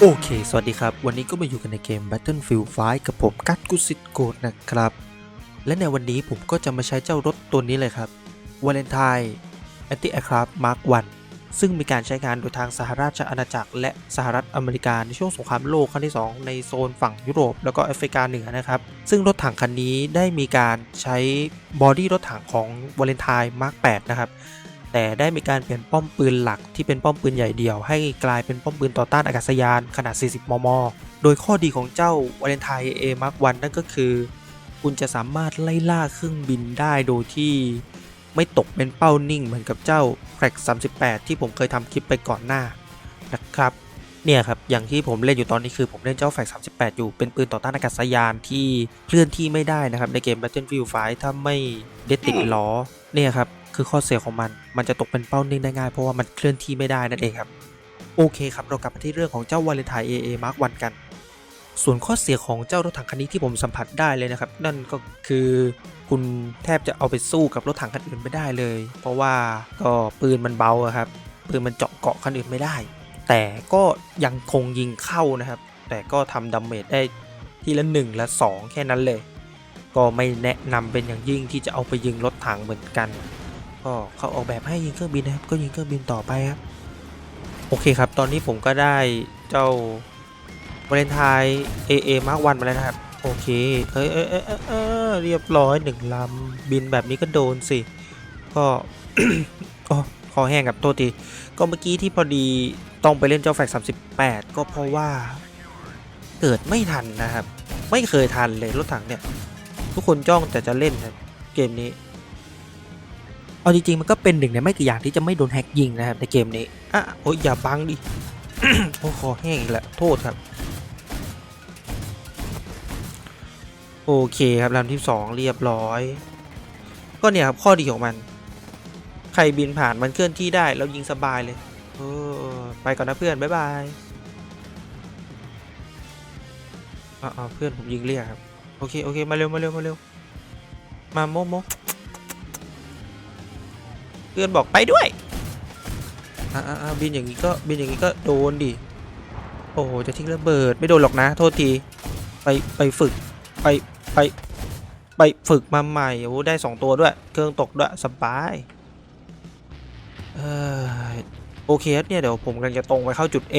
โอเค สวัสดีครับ วันนี้ก็มาอยู่กันในเกม Battlefield 5 กับผมกัตกุสิตโกดนะครับ และในวันนี้ผมก็จะมาใช้เจ้ารถตัวนี้เลยครับ Valentine Anti Aircraft Mark 1 ซึ่งมีการใช้งานโดยทางสหราชอาณาจักร และสหรัฐอเมริกา ในช่วงสงครามโลกครั้งที่ 2 ในโซนฝั่งยุโรป แล้วก็แอฟริกาเหนือนะครับ ซึ่งรถถังคันนี้ได้มีการใช้บอดี้รถถังของ Valentine Mark 8 นะครับ แต่ได้มีการเปลี่ยนป้อมปืนหลักที่เป็นป้อมปืนใหญ่เดี่ยว ให้กลายเป็นป้อมปืนต่อต้านอากาศยานขนาด 40 มม โดยข้อดีของเจ้าวาเลนไทน์ A Mark 1นั่นก็คือ คุณจะสามารถไล่ล่าเครื่องบินได้โดยที่ไม่ตกเป็นเป้านิ่งเหมือนกับเจ้า c r a c 38 ที่ผมเคยทำคลิปไปก่อนหน้านะครับเนี่ยครับ อย่างที่ผมเล่นอยู่ตอนนี้คือผมเล่นเจ้าแฟก38 อยู่ เป็นปืนต่อต้านอากาศยานที่เคลื่อนที่ไม่ได้นะครับ ในเกม Battlefield 5 ถ้าไม่ได้ติดล้อ เนี่ยครับ คือข้อเสียของมัน มันจะตกเป็นเป้านิ่งได้ง่ายเพราะว่ามันเคลื่อนที่ไม่ได้นั่นเองครับ โอเคครับ เรากลับมาที่เรื่องของเจ้าวาเลนไทน์ AA Mark 1กัน ส่วนข้อเสียของเจ้ารถถังคันนี้ที่ผมสัมผัสได้เลยนะครับ นั่นก็คือคุณแทบจะเอาไปสู้กับรถถังคันอื่นไม่ได้เลย เพราะว่าก็ปืนมันเบาครับ ปืนมันเจาะเกาะคันอื่นไม่ได้ แต่ก็ยังคงยิงเข้านะครับ แต่ก็ทำดาเมจได้ทีละ1และ 2 แค่นั้นเลย ก็ไม่แนะนำเป็นอย่างยิ่งที่จะเอาไปยิงรถถังเหมือนกัน ก็เขาออกแบบให้ยิงเครื่องบินนะครับ ก็ยิงเครื่องบินต่อไปครับโอเคครับ ตอนนี้ผมก็ได้เจ้าวาเลนไทน์ AA Mark 1มาแล้วนะครับ โอเคเอ้ยเอ้ยเอ้ยเอเอเรียบร้อยหนึ่งลำบินแบบนี้ก็โดนสิ ก็อ๋อคอแห้งกับโทษทีก็เมื่อกี้ที่พอดีต้องไปเล่นเจ้าแฟก38 ก็เพราะว่าเกิดไม่ทันนะครับ ไม่เคยทันเลยรถถังเนี่ย ทุกคนจ้องแต่จะเล่นครับเกมนี้ เอาจริงๆมันก็เป็นหนึ่งในไม่กี่อย่างที่จะไม่โดนแฮกยิงนะครับในเกมนี้อะโอ้ยอย่าบังดิโอ้คอแห้งอีกแล้วโทษครับ โอเคครับลำที่สองเรียบร้อย ก็เนี่ยครับข้อดีของมัน ใครบินผ่านมันเคลื่อนที่ได้แล้วยิงสบายเลยเออไปก่อนนะเพื่อน บ๊ายบายอ่าเพื่อนผมยิงเรียกครับ โอเค โอเค มาเร็ว มาเร็ว มาเร็ว มาโมโม พื่อนบอกไปด้วยอ่าอ่าบินอย่างนี้ก็บินอย่างนี้ก็โดนดิโอ้โหจะทิ้งระเบิดไม่โดนหรอกนะ โทษที ไปไปฝึก ไปไปไปฝึกมาใหม่โอ้โหได้สองตัวด้วย เครื่องตกด้วยสบายเออโอเคครับเนี่ยเดี๋ยวผมกำลังจะตรงไปเข้าจุด A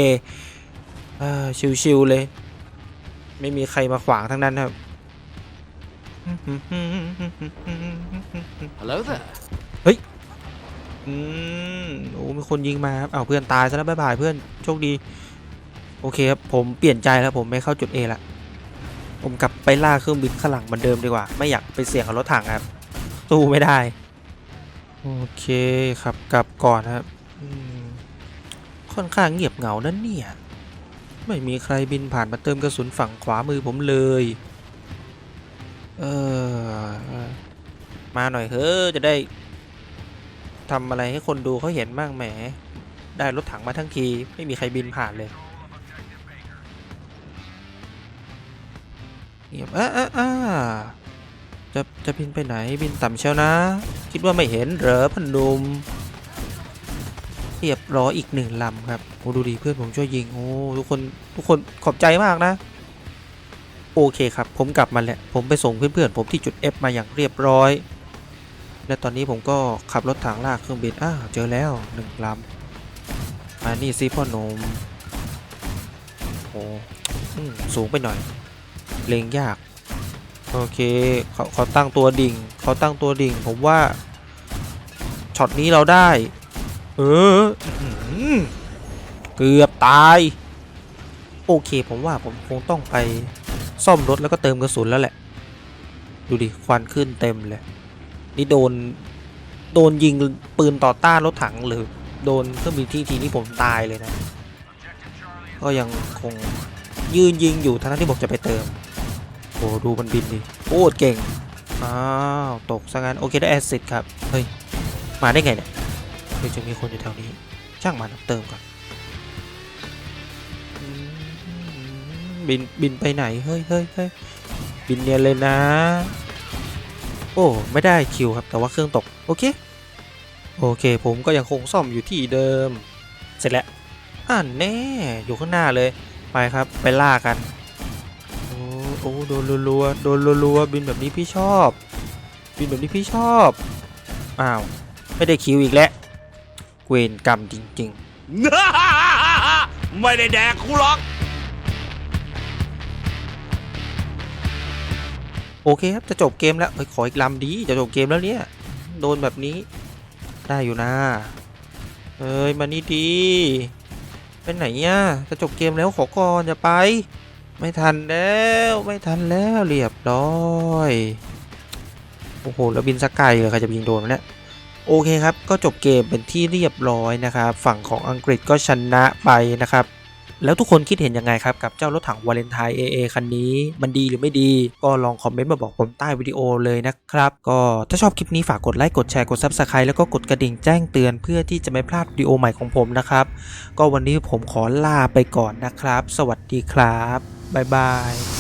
เออชิวๆเลย ไม่มีใครมาขวางทั้งนั้นครับ Hello there. อืมโอ้มีคนยิงมาครับเอาเพื่อนตายซะแล้วบ๊ายบายเพื่อนโชคดี โอเคครับผมเปลี่ยนใจแล้วผมไม่เข้าจุด A ละผมกลับไปล่าเครื่องบินข้างหลังเหมือนเดิมดีกว่า ไม่อยากไปเสี่ยงกับรถถังครับสู้ไม่ได้ โอเคครับกลับก่อนครับค่อนข้างเงียบเหงานั่นเนี่ย ไม่มีใครบินผ่านมาเติมกระสุนฝั่งขวามือผมเลย เออมาหน่อยเฮ้อจะได้ ทำอะไรให้คนดูเขาเห็นบ้างแหม ได้รถถังมาทั้งที ไม่มีใครบินผ่านเลยเงียบอะอะอะจะจะบินไปไหนบินต่ำเชียวนะ คิดว่าไม่เห็นเหรอพนดุมเรียบร้อยอีกหนึ่งลำครับโอ้ดูดีเพื่อนผมช่วยยิงโอ้ทุกคนทุกคนขอบใจมากนะ โอเคครับ ผมกลับมาแล้ว ผมไปส่งเพื่อนๆผมที่จุด F มาอย่างเรียบร้อย และตอนนี้ผมก็ขับรถถังลากเครื่องบินอ้าวเจอแล้วหนึ่งลำมานี่สิพ่อหนุ่มโอ้สูงไปหน่อย เลงยาก โอเคเขาเขาตั้งตัวดิ่งเขาตั้งตัวดิ่ง ผมว่าช็อตนี้เราได้ เออเกือบตาย โอเค ผมว่าผมคงต้องไปซ่อมรถแล้วก็เติมกระสุนแล้วแหละ ดูดิ ควันขึ้นเต็มเลย นี่โดนโดนยิงปืนต่อต้านรถถังหรือโดนเครื่องบินที่ทีนี่ผมตายเลยนะ ก็ยังคงยืนยิงอยู่ทั้งที่บอกจะไปเติมโอ้ดูมันบินดิโคตรเก่งอ้าวตกซะงั้นโอเคได้แอสซิดครับเฮ้ยมาได้ไงเนี่ยเฮ้ยจะมีคนอยู่แถวนี้ช่างมันเติมก่อนบินบินไปไหนเฮ้ยเฮ้ยเฮ้ยบินเนียเลยนะ โอ้ ไม่ได้คิวครับ แต่ว่าเครื่องตก โอเค โอเค ผมก็ยังคงซ่อมอยู่ที่เดิม เสร็จแล้วอ่านแน่ อยู่ข้างหน้าเลย ไปครับ ไปล่ากัน โอ้โอ้โดนรัวๆโดนรัวๆบินแบบนี้พี่ชอบ บินแบบนี้พี่ชอบ อ้าว ไม่ได้คิวอีกแล้วเวรกรรมจริง ๆ ไม่ได้แดกกูหรอก โอเคครับจะจบเกมแล้วเอ้ยขออีกลำดีจะจบเกมแล้วเนี่ยโดนแบบนี้ได้อยู่นะเอ้ยมานี่ดีไปไหนเนี่ยจะจบเกมแล้วขอก่อนอย่าไป ไม่ทันแล้วไม่ทันแล้วเรียบร้อยโอ้โหแล้วบินสกไกลเลยใครจะยิงโดนมันเนี่ยโอเคครับก็จบเกมเป็นที่เรียบร้อยนะครับ ฝั่งของอังกฤษก็ชนะไปนะครับ แล้วทุกคนคิดเห็นยังไงครับกับเจ้ารถถังวาเลนไทน์ AA คันนี้มันดีหรือไม่ดี ก็ลองคอมเมนต์มาบอกผมใต้วิดีโอเลยนะครับ ก็ถ้าชอบคลิปนี้ฝากกดไลค์กดแชร์กด Subscribe แล้วก็กดกระดิ่งแจ้งเตือนเพื่อที่จะไม่พลาดวิดีโอใหม่ของผมนะครับ ก็วันนี้ผมขอลาไปก่อนนะครับ สวัสดีครับบ๊ายบาย